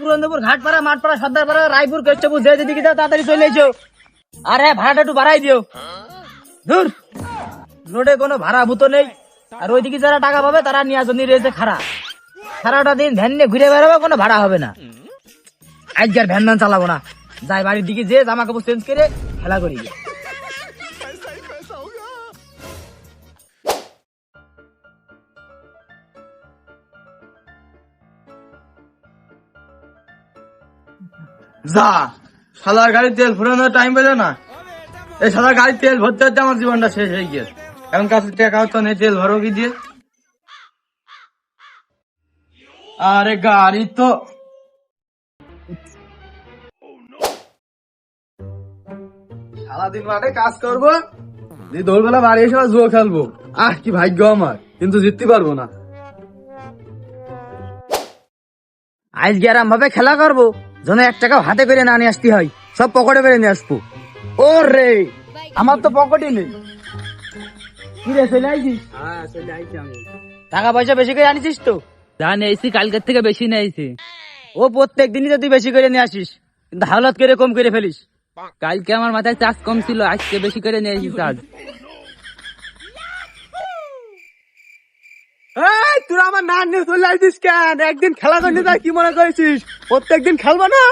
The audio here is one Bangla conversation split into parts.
পুরন্দপুর, ঘাটপাড়া, মাঠপাড়া, সর্দারপাড়া, রায়পুর কেষ্টপুর যে যেদিকে যাও তাড়াতাড়ি চলে এসো। ভাড়াটা একটু বাড়াই দিও। রোডে কোনো ভাড়া ভূত নেই। আর ওইদিকে যারা টাকা পাবে তারা নিয়ে আসো, নিয়ে রয়েছে খারাপ সারাটা দিন ভ্যান নিয়ে ঘুরে বেড়াবো, কোনো ভাড়া হবে না। আজকে আর ভ্যান ভ্যান চালাবো না। যাই বাড়ির দিকে যে জামা কাপড় চেঞ্জ করে খেলা করি। যা, শালার গাড়ির তেল ফুরানোর টাইম পেল না। এই শালার গাড়ির তেল ভরতে হচ্ছে আমার জীবনটা শেষ হয়ে গিয়েছে এখন কাছে টাকা তো নেই, তেল ভরো কি দিয়ে? আরে গাড়ি তো সারাদিন মাঠে কাজ করব, দিয়ে দোলবেলা বাড়ি এসে জুয়ো খেলব। আহ, কি ভাগ্য আমার, কিন্তু জিততে পারব না। আজকে আরাম ভাবে খেলা করব। যেন এক টাকা হাতে করে না নিয়ে আসতে হয় সব পকেটে করে নিয়ে আসব। ও রে আমার তো পকেটই নেই। কি রে চলে আইছিস টাকা পয়সা বেশি করে আনিছিস তো? যা নিয়েছি কালকের থেকে বেশি নিয়েছি ও প্রত্যেক দিনই তো তুই বেশি করে নিয়ে আসিস কিন্তু হাওলাত করে কম করে ফেলিস। কালকে আমার মাথায় চাষ কম ছিল আজকে বেশি করে নিয়েছি চাষ। এই তোরা আমার নাম নিয়ে চলে আসছিস কেন? একদিন খেলা করতে তাই কি মনে করেছিস? প্রত্যেকদিন খেলব না?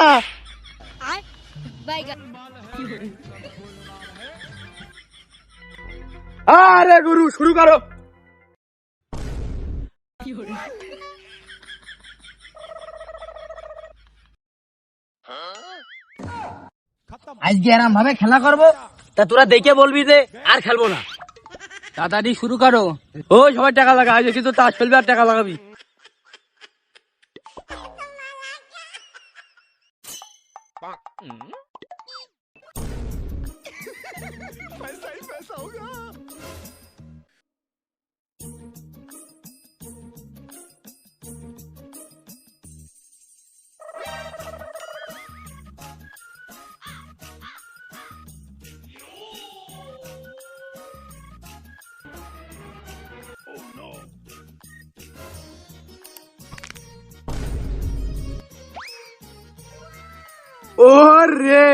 আরে গুরু শুরু করো। আজকে আরাম ভাবে খেলা করব তা তোরা দেখে বলবি যে আর খেলব না। তাড়াতাড়ি শুরু করো। ও সবাই টাকা লাগা আজ কিন্তু তাস ফেলবে আর টাকা লাগাবি। রে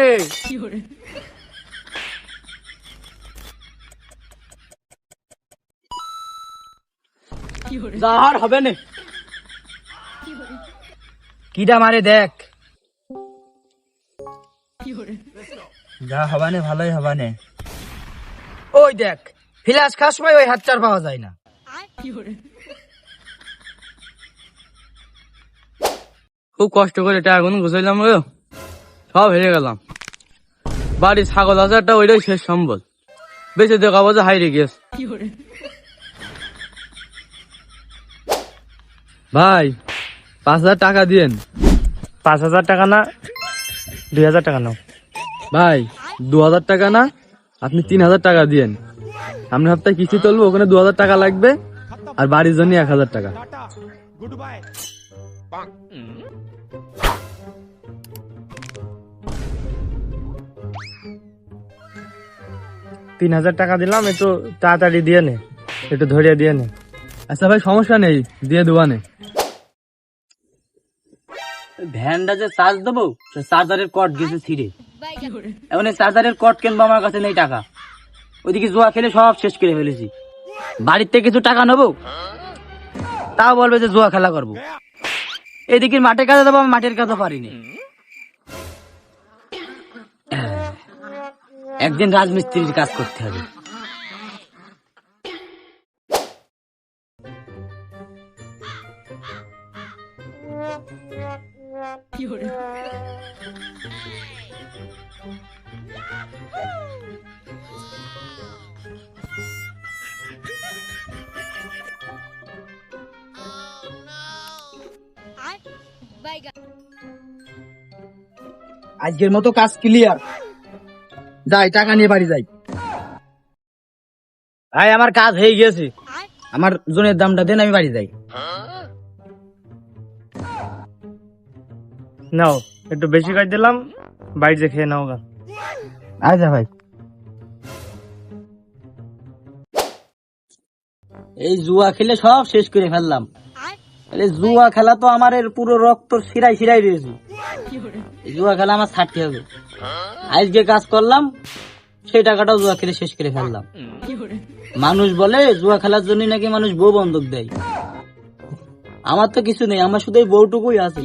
আর হবে না। কিটা মারে দেখ। যা হবানে ভালোই হবানে ওই দেখ, ফিলাস খাস ওই হাতচার পাওয়া যায় না। খুব কষ্ট করে টাকা গুলো গুছাইলাম সব হেরে গেলাম। বাড়ি ছাগল আছে একটা ওইটাই শেষ সম্বল। বেঁচে দেখাবো যে হাইরে গেছ ভাই পাঁচ হাজার টাকা দিয়েন। পাঁচ হাজার টাকা না দুই হাজার টাকা নাও। ভাই দু হাজার টাকা না আপনি তিন হাজার টাকা দিয়েন। সামনে সপ্তাহে কিস্তি তুলবো ওখানে দু হাজার টাকা লাগবে আর বাড়ির জন্য এক হাজার টাকা। তিন হাজার টাকা দিলাম একটু তাড়াতাড়ি দিয়ে নে একটু ধরিয়ে দিয়ে নে। আচ্ছা ভাই সমস্যা নেই দিয়ে দেওয়ানে ভ্যানটা যে চার্জ দেবো সে চার্জারের কট গেছে ছিঁড়ে। এখন এই চার্জারের কট কিনবো আমার কাছে নেই টাকা। ওইদিকে জুয়া খেলে সব শেষ করে ফেলেছি। বাড়িতে কিছু টাকা নেব? তাও বলবে যে জুয়া খেলা করব। এদিকে মাঠে কাজে দেবো আমি মাঠের কাজও পারিনি। একদিন রাজমিস্ত্রির কাজ করতে হবে। আজকের মতো কাজ ক্লিয়ার যাই টাকা নিয়ে বাড়ি যাই। ভাই আমার কাজ হয়ে গেছে আমার জনের দামটা দেন আমি বাড়ি যাই। নাও একটু বেশি করে দিলাম বাড়িতে খেয়ে নাও গা। আচ্ছা ভাই। এই জুয়া খেলে সব শেষ করে ফেললাম। তাহলে জুয়া খেলা তো আমার পুরো রক্ত শিরাই শিরাই রয়েছে। জুয়া খেলা আমার ছাড়তে হবে। আজ যে কাজ করলাম, সেই টাকাটাও জুয়া খেলে শেষ করে ফেললাম। মানুষ বলে, জুয়া খেলার জন্য নাকি মানুষ বউ বন্ধক দেয়। আমার তো কিছু নেই, আমার শুধু বউটুকুই আছে।